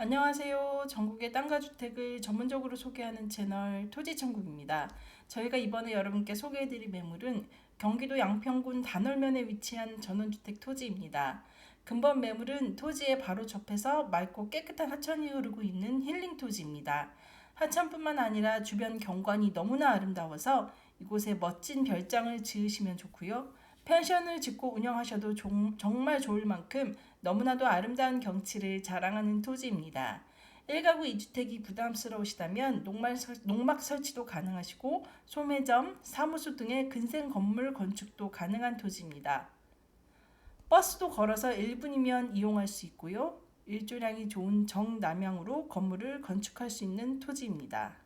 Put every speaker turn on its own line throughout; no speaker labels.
안녕하세요. 전국의 땅과 주택을 전문적으로 소개하는 채널 토지천국입니다. 저희가 이번에 여러분께 소개해드릴 매물은 경기도 양평군 단월면에 위치한 전원주택 토지입니다. 근본 매물은 토지에 바로 접해서 맑고 깨끗한 하천이 흐르고 있는 힐링 토지입니다. 하천뿐만 아니라 주변 경관이 너무나 아름다워서 이곳에 멋진 별장을 지으시면 좋고요. 펜션을 짓고 운영하셔도 종- 정말 좋을 만큼 너무나도 아름다운 경치를 자랑하는 토지입니다. 1가구 2주택이 부담스러우시다면 농막, 설, 농막 설치도 가능하시고 소매점, 사무소 등의 근생 건물 건축도 가능한 토지입니다. 버스도 걸어서 1분이면 이용할 수 있고요. 일조량이 좋은 정남향으로 건물을 건축할 수 있는 토지입니다.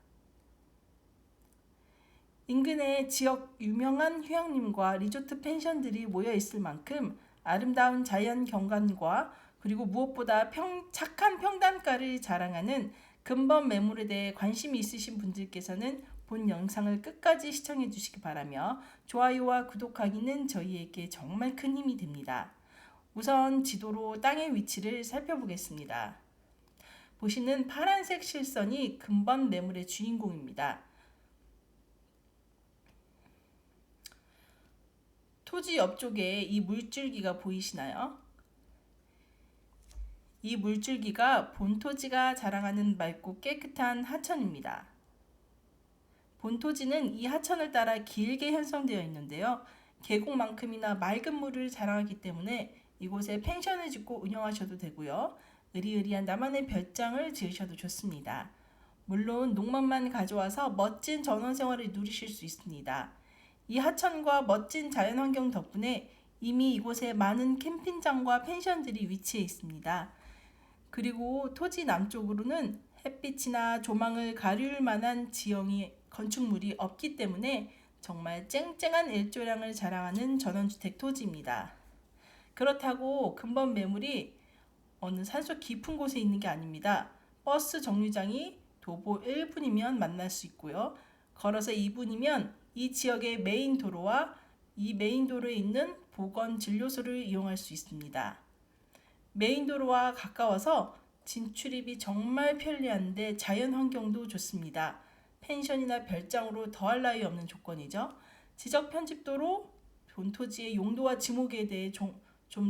인근에 지역 유명한 휴양림과 리조트 펜션들이 모여 있을 만큼 아름다운 자연 경관과 그리고 무엇보다 평, 착한 평단가를 자랑하는 근본 매물에 대해 관심이 있으신 분들께서는 본 영상을 끝까지 시청해 주시기 바라며 좋아요와 구독하기는 저희에게 정말 큰 힘이 됩니다. 우선 지도로 땅의 위치를 살펴보겠습니다. 보시는 파란색 실선이 근본 매물의 주인공입니다. 토지 옆쪽에 이 물줄기가 보이시나요? 이 물줄기가 본토지가 자랑하는 맑고 깨끗한 하천입니다. 본토지는 이 하천을 따라 길게 형성되어 있는데요. 계곡만큼이나 맑은 물을 자랑하기 때문에 이곳에 펜션을 짓고 운영하셔도 되고요. 의리의리한 나만의 별장을 지으셔도 좋습니다. 물론 농막만 가져와서 멋진 전원 생활을 누리실 수 있습니다. 이 하천과 멋진 자연환경 덕분에 이미 이곳에 많은 캠핑장과 펜션들이 위치해 있습니다. 그리고 토지 남쪽으로는 햇빛이나 조망을 가릴 만한 지형이 건축물이 없기 때문에 정말 쨍쨍한 일조량을 자랑하는 전원주택 토지입니다. 그렇다고 근본 매물이 어느 산속 깊은 곳에 있는 게 아닙니다. 버스 정류장이 도보 1분이면 만날 수 있고요. 걸어서 2분이면 이 지역의 메인 도로와 이 메인 도로에 있는 보건 진료소를 이용할 수 있습니다. 메인 도로와 가까워서 진출입이 정말 편리한데 자연 환경도 좋습니다. 펜션이나 별장으로 더할 나위 없는 조건이죠. 지적 편집도로 본토지의 용도와 지목에 대해 좀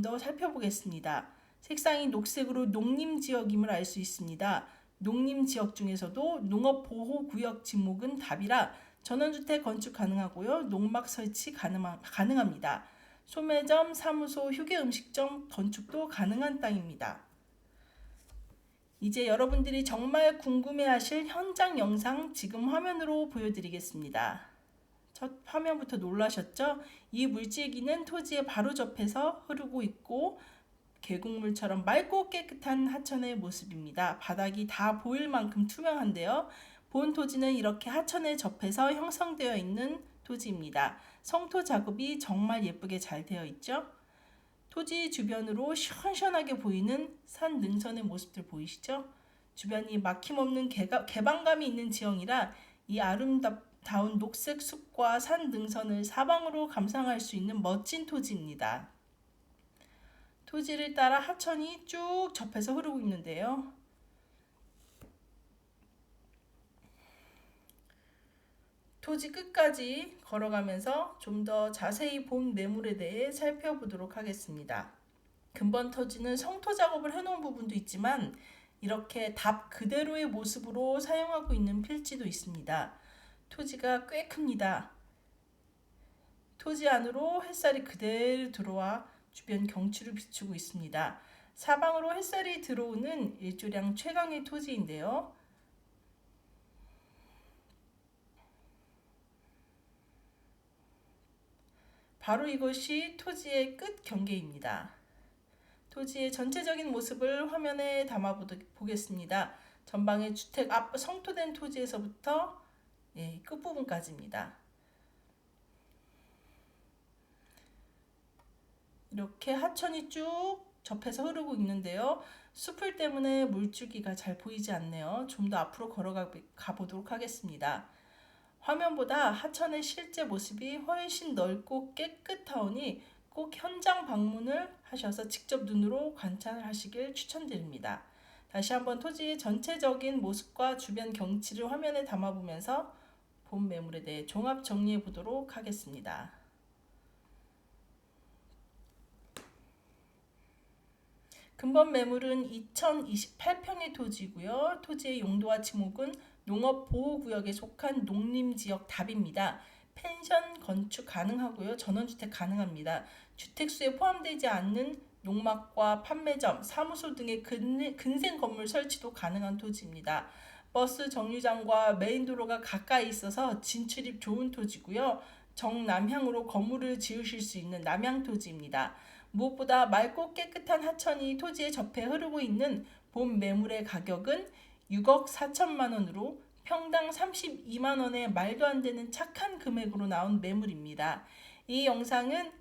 더 살펴보겠습니다. 색상이 녹색으로 농림 지역임을 알 수 있습니다. 농림 지역 중에서도 농업 보호 구역 지목은 답이라 전원주택 건축 가능하고요. 농막 설치 가능합니다. 소매점, 사무소, 휴게 음식점 건축도 가능한 땅입니다. 이제 여러분들이 정말 궁금해하실 현장 영상 지금 화면으로 보여드리겠습니다. 첫 화면부터 놀라셨죠? 이 물질기는 토지에 바로 접해서 흐르고 있고 계곡물처럼 맑고 깨끗한 하천의 모습입니다. 바닥이 다 보일 만큼 투명한데요. 본 토지는 이렇게 하천에 접해서 형성되어 있는 토지입니다. 성토 작업이 정말 예쁘게 잘 되어 있죠? 토지 주변으로 시원시원하게 보이는 산 능선의 모습들 보이시죠? 주변이 막힘없는 개가, 개방감이 있는 지형이라 이 아름다운 녹색 숲과 산 능선을 사방으로 감상할 수 있는 멋진 토지입니다. 토지를 따라 하천이 쭉 접해서 흐르고 있는데요. 토지 끝까지 걸어가면서 좀 더 자세히 본 매물에 대해 살펴보도록 하겠습니다. 근본 토지는 성토 작업을 해놓은 부분도 있지만 이렇게 답 그대로의 모습으로 사용하고 있는 필지도 있습니다. 토지가 꽤 큽니다. 토지 안으로 햇살이 그대로 들어와 주변 경치를 비추고 있습니다. 사방으로 햇살이 들어오는 일조량 최강의 토지인데요. 바로 이것이 토지의 끝 경계입니다. 토지의 전체적인 모습을 화면에 담아 보겠습니다. 전방의 주택 앞 성토된 토지에서부터 예, 끝부분까지입니다. 이렇게 하천이 쭉 접해서 흐르고 있는데요. 숲을 때문에 물줄기가 잘 보이지 않네요. 좀 더 앞으로 걸어가 보도록 하겠습니다. 화면보다 하천의 실제 모습이 훨씬 넓고 깨끗하오니 꼭 현장 방문을 하셔서 직접 눈으로 관찰 하시길 추천드립니다. 다시 한번 토지의 전체적인 모습과 주변 경치를 화면에 담아보면서 본 매물에 대해 종합 정리해 보도록 하겠습니다. 근본 매물은 2028평의 토지고요. 토지의 용도와 지목은 농업 보호 구역에 속한 농림 지역 답입니다. 펜션 건축 가능하고요. 전원주택 가능합니다. 주택수에 포함되지 않는 농막과 판매점, 사무소 등의 근, 근생 건물 설치도 가능한 토지입니다. 버스 정류장과 메인 도로가 가까이 있어서 진출입 좋은 토지고요. 정남향으로 건물을 지으실 수 있는 남향 토지입니다. 무엇보다 맑고 깨끗한 하천이 토지에 접해 흐르고 있는 본 매물의 가격은 6억 4천만 원으로 평당 32만 원의 말도 안 되는 착한 금액으로 나온 매물입니다. 이 영상은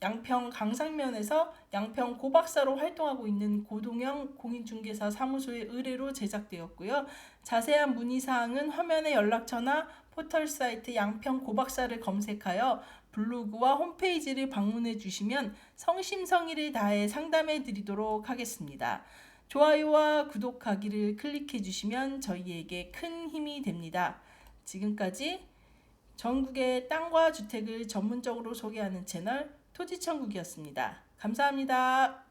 양평 강상면에서 양평 고박사로 활동하고 있는 고동영 공인중개사 사무소의 의뢰로 제작되었고요. 자세한 문의사항은 화면의 연락처나 포털 사이트 양평 고박사를 검색하여 블로그와 홈페이지를 방문해 주시면 성심성의를 다해 상담해 드리도록 하겠습니다. 좋아요와 구독하기를 클릭해 주시면 저희에게 큰 힘이 됩니다. 지금까지 전국의 땅과 주택을 전문적으로 소개하는 채널 토지천국이었습니다. 감사합니다.